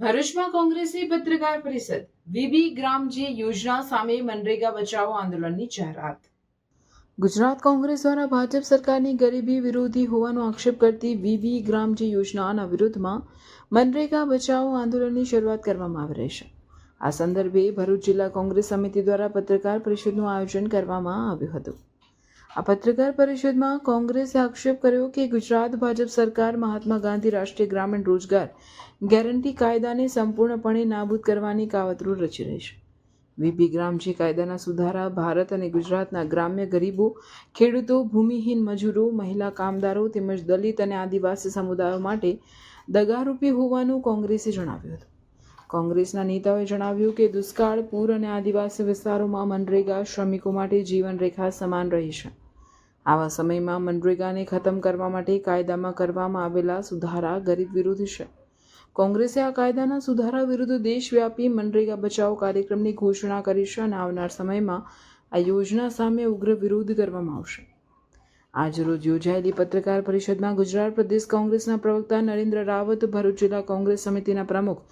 ભરૂચમાં કોંગ્રેસની પત્રકાર પરિષદ. વીબી ગ્રામજી યોજના સામે મનરેગા બચાવો આંદોલનની જાહેરાત. ગુજરાત કોંગ્રેસ દ્વારા ભાજપ સરકારની ગરીબી વિરોધી હોવાનો આક્ષેપ કરતી વીબી ગ્રામજી યોજનાના વિરોધમાં મનરેગા બચાવો આંદોલનની શરૂઆત કરવામાં આવી રહી છે. આ સંદર્ભે ભરૂચ જિલ્લા કોંગ્રેસ સમિતિ દ્વારા પત્રકાર પરિષદનું આયોજન કરવામાં આવ્યું હતું. આ પત્રકાર પરિષદમાં કોંગ્રેસે આક્ષેપ કર્યો કે ગુજરાત ભાજપ સરકાર મહાત્મા ગાંધી રાષ્ટ્રીય ગ્રામીણ રોજગાર ગેરંટી કાયદાને સંપૂર્ણપણે નાબૂદ કરવાની કાવતરું રચી રહી છે. વીપી ગ્રામજી કાયદાના સુધારા, ભારત અને ગુજરાતના ગ્રામ્ય ગરીબો, ખેડૂતો, ભૂમિહીન મજૂરો, મહિલા કામદારો તેમજ દલિત અને આદિવાસી સમુદાયો માટે દગારૂપી હોવાનું કોંગ્રેસે જણાવ્યું હતું. કોંગ્રેસના નેતાઓએ જણાવ્યું કે દુષ્કાળ, પૂર અને આદિવાસી વિસ્તારોમાં મનરેગા શ્રમિકો માટે જીવનરેખા સમાન રહી છે. આવા સમયમાં મનરેગાને ખતમ કરવા માટે કાયદામાં કરવામાં આવેલા સુધારા ગરીબ વિરોધી છે. કોંગ્રેસે આ કાયદાના સુધારા વિરુદ્ધ દેશવ્યાપી મનરેગા બચાવ કાર્યક્રમની ઘોષણા કરી છે અને આવનાર સમયમાં આ યોજના સામે ઉગ્ર વિરોધ કરવામાં આવશે. આજરોજ યોજાયેલી પત્રકાર પરિષદમાં ગુજરાત પ્રદેશ કોંગ્રેસના પ્રવક્તા નરેન્દ્ર રાવત ભરૂચ જિલ્લા કોંગ્રેસ સમિતિના પ્રમુખ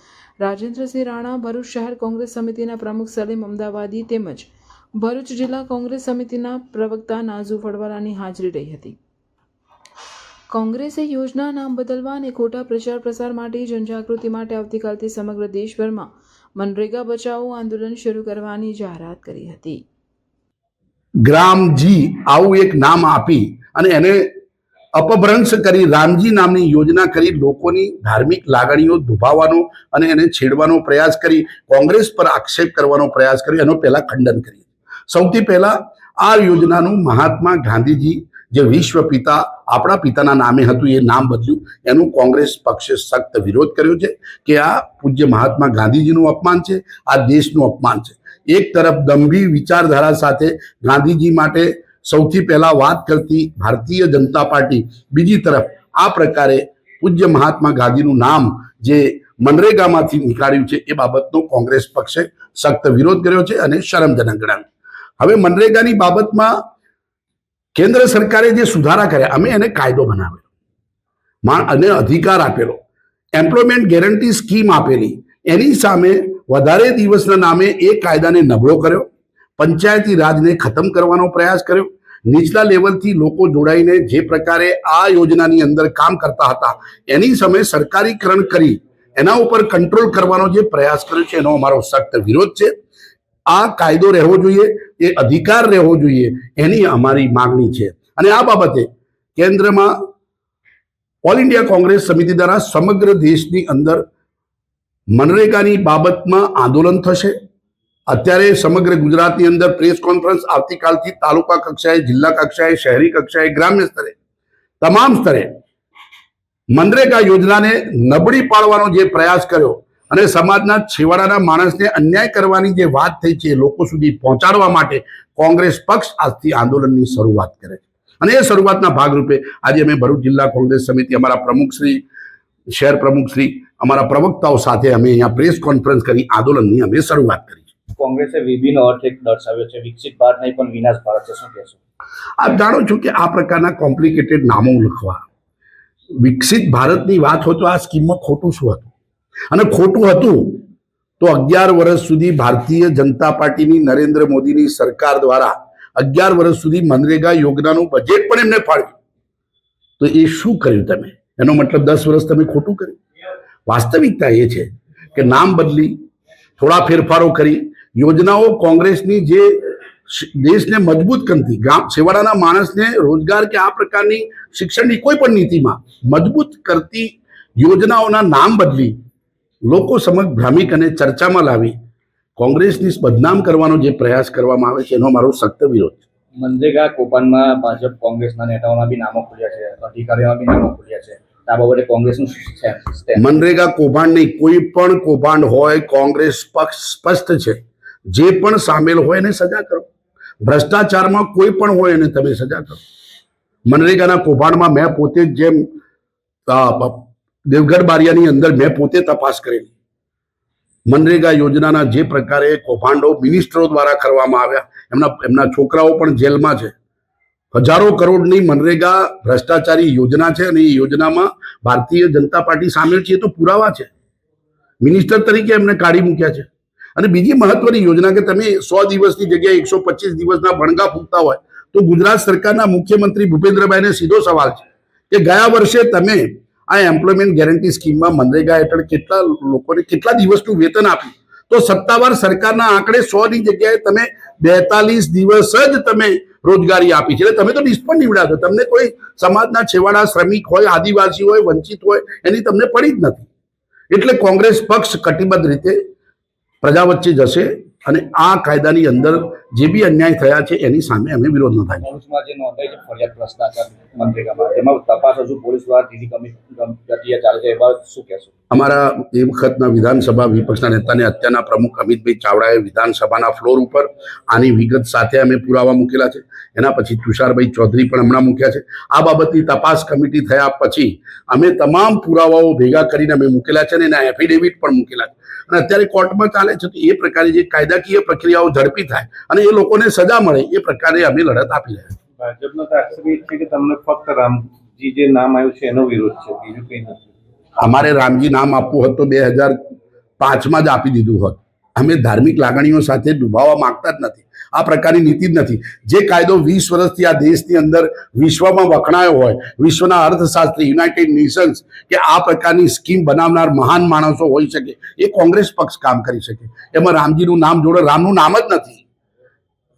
રાજેન્દ્રસિંહ રાણા, ભરૂચ શહેર કોંગ્રેસ સમિતિના પ્રમુખ સલીમ અમદાવાદી તેમજ ભરૂચ જિલ્લા કોંગ્રેસ સમિતિના પ્રવક્તા નાઝુ ફળવાલાની હાજરી રહી હતી. કોંગ્રેસે યોજના નામ બદલવા અને ખોટા પ્રચાર પ્રસાર માટે જનજાગૃતિ માટે આવતીકાલથી સમગ્ર દેશભરમાં મનરેગા બચાવો આંદોલન શરૂ કરવાની જાહેરાત કરી હતી. ગ્રામજી આવું એક નામ આપી અને એને અપભ્રંશ કરી રામજી નામની યોજના કરી લોકોની ધાર્મિક લાગણીઓ દુભાવવાનો અને એને છેડવાનો પ્રયાસ કરી, કોંગ્રેસ પર આક્ષેપ કરવાનો પ્રયાસ કર્યો એનો પહેલા ખંડન કરીએ સૌથી પહેલા આ યોજનાનું મહાત્મા ગાંધીજી જે વિશ્વ પિતા, આપણા પિતાના નામે હતું, એ નામ બદલ્યું. એનું કોંગ્રેસ પક્ષે સખ્ત વિરોધ કર્યો છે કે આ પૂજ્ય મહાત્મા ગાંધીજીનું અપમાન છે, આ દેશનું અપમાન છે. એક તરફ દંભી વિચારધારા સાથે ગાંધીજી માટે સૌથી પહેલા વાત કરતી ભારતીય જનતા પાર્ટી, બીજી તરફ આ પ્રકારે પૂજ્ય મહાત્મા ગાંધીનું નામ જે મનરેગામાંથી નીકાળ્યું છે એ બાબતનો કોંગ્રેસ પક્ષે સખ્ત વિરોધ કર્યો છે અને શરમજનક ગણાવ્યું હવે મનરેગાની બાબતમાં કેન્દ્ર સરકારે જે સુધારા કર્યા, અમે એને કાયદો બનાવ્યો અને અધિકાર આપેલો. એમ્પ્લોયમેન્ટ ગેરંટી સ્કીમ આપેલી. એની સામે વધારે દિવસના નામે એ કાયદાને નબળો કર્યો. પંચાયતી રાજને ખતમ કરવાનો પ્રયાસ કર્યો. નીચલા લેવલથી લોકો જોડાઈને જે પ્રકારે આ યોજનાની અંદર કામ કરતા હતા, એની સામે સરકારીકરણ કરી, એના ઉપર કંટ્રોલ કરવાનો જે પ્રયાસ કર્યો છે, એનો અમારો સખ્ત વિરોધ છે. આ કાયદો રહેવો જોઈએ, એ અધિકાર રહેવો જોઈએ, એની અમારી માંગણી છે. અને આ બાબતે કેન્દ્રમાં ઓલ ઇન્ડિયા કોંગ્રેસ સમિતિ દ્વારા સમગ્ર દેશની અંદર મનરેગાની બાબતમાં આંદોલન થશે. અત્યારે સમગ્ર ગુજરાતની અંદર પ્રેસ કોન્ફરન્સ આવતીકાલથી તાલુકા કક્ષાએ, જિલ્લા કક્ષાએ, શહેરી કક્ષાએ, ગ્રામ્ય સ્તરે, તમામ સ્તરે મનરેગા યોજનાને નબળી પાડવાનો જે પ્રયાસ કર્યો અને સમાજના છેવાડાના માણસને અન્યાય કરવાની જે વાત થઈ છે એ લોકો સુધી પહોંચાડવા માટે કોંગ્રેસ પક્ષ આજથી આંદોલનની શરૂઆત કરે છે. અને એ શરૂઆતના ભાગરૂપે આજે અમે ભરૂચ જિલ્લા કોંગ્રેસ સમિતિ અમારા પ્રમુખશ્રી શહેર પ્રમુખશ્રી અમારા પ્રવક્તાઓ સાથે અમે અહીંયા પ્રેસ કોન્ફરન્સ કરી આંદોલનની અમે શરૂઆત કરી. કોંગ્રેસે વીબીનો અર્થ એક દર્શાવ્યો છે. વિકસિત ભારત નહીં, પણ વિનાશ ભારત છે. શું કહેશો? આપ જાણો છો કે આ પ્રકારના કોમ્પ્લિકેટેડ નામો લખવા. વિકસિત ભારતની વાત હોય તો આ સ્કીમમાં ખોટું શું હતું? અને ખોટું હતું તો અગિયાર વર્ષ સુધી ભારતીય જનતા પાર્ટીની નરેન્દ્ર મોદીની સરકાર દ્વારા અગિયાર વર્ષ સુધી મનરેગા યોજનાનું બજેટ પણ એમને ફાળવ્યું તો એ શું કર્યું તમે? એનો મતલબ દસ વર્ષ તમે ખોટું કર્યું? વાસ્તવિકતા એ છે કે નામ બદલી, થોડા ફેરફારો કરી યોજનાઓ કોંગ્રેસની જે દેશને મજબૂત કરતી ગામ છેવાડાના માણસને રોજગાર કે આ પ્રકારની શિક્ષણની કોઈ પણ નીતિમાં મજબૂત કરતી યોજનાઓના નામ બદલી લોકો સમક્ષ ભ્રામિક અને ચર્ચામાં લાવી કોંગ્રેસની બદનામ કરવાનો જે પ્રયાસ કરવામાં આવે છે એનો મારો સખ્ત વિરોધ છે. મનરેગા કૌભાંડમાં ભાજપ કોંગ્રેસના નેતાઓના બી નામો ખુલ્યા છે અધિકારીઓના બી નામો ખુલ્યા છે. આ બાબતે કોંગ્રેસનું મનરેગા કૌભાંડ નહીં કોઈ પણ કૌભાંડ હોય કોંગ્રેસ પક્ષ સ્પષ્ટ છે. જે પણ સામેલ હોય એને સજા કરો. ભ્રષ્ટાચારમાં કોઈ પણ હોય એને તમે સજા કરો. મનરેગાના કૌભાંડમાં મેં પોતે જેમ દેવગઢ બારિયાની અંદર મેં પોતે તપાસ કરેલી. મનરેગા યોજનાના જે પ્રકારે કૌભાંડો મિનિસ્ટરો દ્વારા કરવામાં આવ્યા, એમના એમના છોકરાઓ પણ જેલમાં છે. હજારો કરોડની મનરેગા ભ્રષ્ટાચારી યોજના છે અને એ યોજનામાં ભારતીય જનતા પાર્ટી સામેલ છે તો પુરાવા છે. મિનિસ્ટર તરીકે એમને કાઢી મૂક્યા છે. અને બીજી મહત્વની યોજના કે તમે સો દિવસની જગ્યાએ એકસો પચીસ દિવસના ભણગા ફૂંકતા હોય, તો ગુજરાત સરકારના મુખ્યમંત્રી ભૂપેન્દ્રભાઈને સીધો સવાલ છે કે ગયા વર્ષે તમે આ એમ્પ્લોયમેન્ટ ગેરંટી સ્કીમમાં મનરેગા હેઠળ કેટલા લોકોને કેટલા દિવસનું વેતન આપ્યું? તો સત્તાવાર સરકારના આંકડે સો ની જગ્યાએ તમે બેતાલીસ દિવસ જ તમે રોજગારી આપી છે. એટલે તમે તો નિષ્ફળ નીવડ્યા છો. તમને કોઈ સમાજના છેવાડા શ્રમિક હોય, આદિવાસી હોય, વંચિત હોય, એની તમને પડી જ નથી. એટલે કોંગ્રેસ પક્ષ કટિબદ્ધ રીતે પ્રજા વચ્ચે જશે અને આ કાયદાની અંદર જે બી અન્યાય થયા છે એની સામે અમે વિરોધ નોંધાય ભરૂચમાં જે નોંધાઈ છે ફરિયાદ ભ્રષ્ટાચાર મનરેગામાં. તેમાં તપાસ હજુ પોલીસ દ્વારા ધીરી કમી ચાલે છે એ શું કહેશો? અમારા એ વખતના વિધાનસભા વિપક્ષના નેતાને અત્યારના પ્રમુખ અમિતભાઈ ચાવડાએ વિધાનસભાના ફ્લોર ઉપર આની વિગત સાથે અમે પુરાવા મૂકેલા છે. એના પછી તુષારભાઈ ચૌધરી પણ હમણાં મૂક્યા છે. આ બાબતની તપાસ કમિટી થયા પછી અમે તમામ પુરાવાઓ ભેગા કરીને અમે મૂકેલા છે અને એના એફિડેવિટ પણ મૂકેલા છે. અને અત્યારે કોર્ટમાં ચાલે છે તો એ પ્રકારે જે કાયદાકીય પ્રક્રિયાઓ ઝડપી થાય અને એ લોકોને સજા મળે એ પ્રકારે અમે લડત આપી રહ્યા છીએ. ભાજપનો તો આક્ષેપ એ છે કે તમને ફક્ત રામજી જે નામ આવ્યું છે એનો વિરોધ છે બીજું કંઈ નથી. અમારે રામજી નામ આપવું હોત તો બે હજાર પાંચમાં જ આપી દીધું હોત. અમે ધાર્મિક લાગણીઓ સાથે ડૂબાવવા માંગતા જ નથી. આ પ્રકારની નીતિ જ નથી. જે કાયદો વીસ વર્ષથી આ દેશની અંદર વિશ્વમાં વખણાયો હોય, વિશ્વના અર્થશાસ્ત્રી યુનાઇટેડ નેશન્સ કે આ પ્રકારની સ્કીમ બનાવનાર મહાન માણસો હોઈ શકે, એ કોંગ્રેસ પક્ષ કામ કરી શકે. એમાં રામજીનું નામ જોડે, રામનું નામ જ નથી.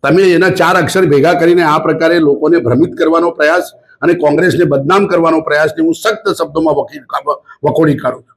તમે એના ચાર અક્ષર ભેગા કરીને આ પ્રકારે લોકોને ભ્રમિત કરવાનો પ્રયાસ અને કોંગ્રેસને બદનામ કરવાનો પ્રયાસને હું સખ્ત શબ્દોમાં વકીલ વખોડી કાઢું છું.